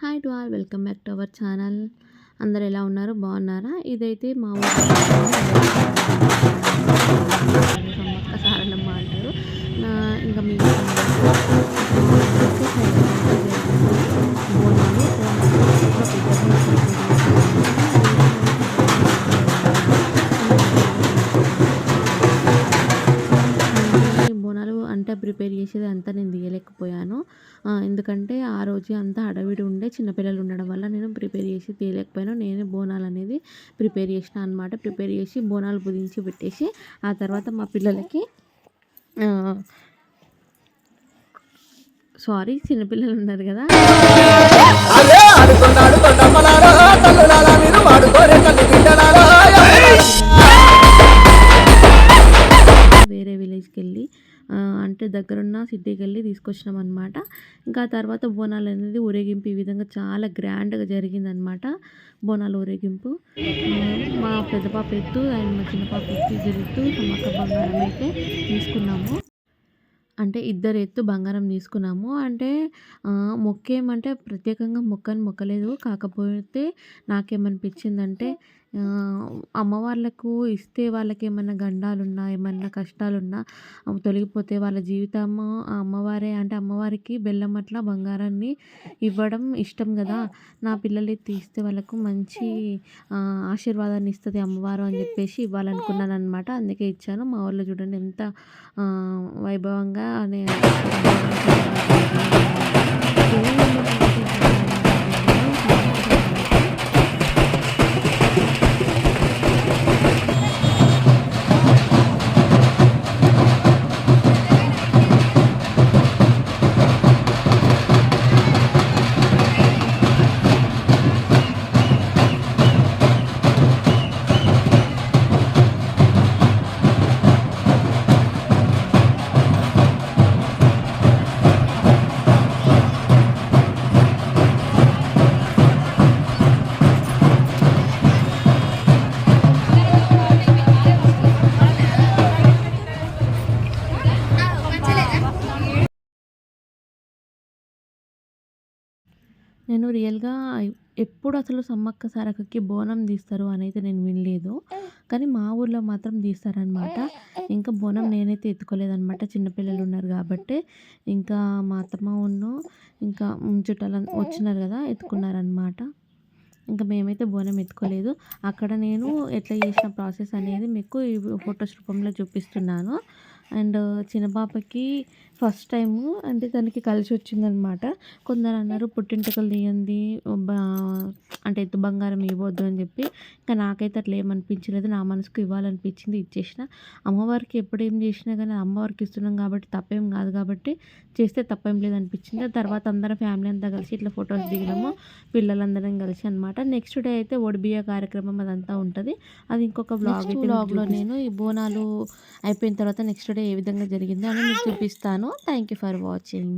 Hi to all welcome back to our channel అందరు ఎలా ఉన్నారు? బాగున్నారా? ఇదైతే మా ప్రిపేర్ చేసేది అంతా నేను తీయలేకపోయాను. ఎందుకంటే ఆ రోజు అంతా అడవిడి ఉండే చిన్నపిల్లలు ఉండడం వల్ల నేను ప్రిపేర్ చేసి తీయలేకపోయాను. నేనే బోనాలు అనేది ప్రిపేర్ చేసిన అనమాట ప్రిపేర్ చేసి బోనాలు పుదించి పెట్టేసి ఆ తర్వాత మా పిల్లలకి సారీ చిన్నపిల్లలు ఉన్నారు కదా. అంటే దగ్గరున్న సిటీకి వెళ్ళి తీసుకొచ్చినాం అనమాట ఇంకా తర్వాత బోనాలు అనేది ఊరేగింపు ఈ విధంగా చాలా గ్రాండ్గా జరిగిందనమాట బోనాలు ఊరేగింపు. మా పెద్ద పాప ఎత్తు అండ్ మా చిన్న పాప ఎత్తు జరుగుతూ సమక్క బంగారం అయితే తీసుకున్నాము. అంటే ఇద్దరు ఎత్తు బంగారం తీసుకున్నాము. అంటే మొక్కేమంటే ప్రత్యేకంగా మొక్కని మొక్కలేదు. కాకపోతే నాకేమనిపించిందంటే అమ్మవార్లకు ఇస్తే వాళ్ళకి ఏమన్నా గండాలున్నా ఏమన్నా కష్టాలున్నా తొలగిపోతే వాళ్ళ జీవితము ఆ అమ్మవారే అంటే అమ్మవారికి బెల్లం అట్లా బంగారాన్ని ఇవ్వడం ఇష్టం కదా. నా పిల్లలు తీస్తే వాళ్ళకు మంచి ఆశీర్వాదాన్ని ఇస్తుంది అమ్మవారు అని చెప్పేసి ఇవ్వాలనుకున్నాను అనమాట అందుకే ఇచ్చాను. మా ఊళ్ళో చూడండి ఎంత వైభవంగా అనే నేను రియల్గా ఎప్పుడు అసలు సమ్మక్క సారక్కకి బోనం తీస్తారు అని అయితే నేను వినలేదు. కానీ మా ఊర్లో మాత్రం తీస్తారనమాట. ఇంకా బోనం నేనైతే ఎత్తుకోలేదనమాట. చిన్నపిల్లలు ఉన్నారు కాబట్టి ఇంకా మా అత్తమ్మ ఉన్ను ఇంకా చుట్టాలు వచ్చినారు కదా ఎత్తుకున్నారనమాట. ఇంకా మేమైతే బోనం ఎత్తుకోలేదు. అక్కడ నేను ఎట్లా చేసిన ప్రాసెస్ అనేది మీకు ఈ ఫొటోస్ రూపంలో చూపిస్తున్నాను. అండ్ చిన్న పాపకి ఫస్ట్ టైము అంటే తనకి కలిసి వచ్చిందనమాట. కొందరు అన్నారు పుట్టింటికలు తీయండి అంటే ఎత్తు బంగారం ఇవ్వద్దు అని చెప్పి. ఇంకా నాకైతే అట్లా ఏమనిపించలేదు నా మనసుకు ఇవ్వాలనిపించింది ఇచ్చేసిన. అమ్మవారికి ఎప్పుడు ఏం చేసినా కానీ అమ్మవారికి ఇస్తున్నాం కాబట్టి తప్పేం కాదు కాబట్టి చేస్తే తప్పేం లేదు అనిపించింది ఆ తర్వాత అందరం ఫ్యామిలీ అంతా కలిసి ఇట్లా ఫొటోస్ దిగినాము. పిల్లలందరం కలిసి అనమాట నెక్స్ట్ డే అయితే ఒడిబియ్య కార్యక్రమం అదంతా ఉంటుంది. అది ఇంకొక బ్లాగ్ బ్లాగ్లో నేను ఈ బోనాలు అయిపోయిన తర్వాత నెక్స్ట్ డే ఏ విధంగా జరిగిందో అని మీకు చూపిస్తాను. Thank you for watching.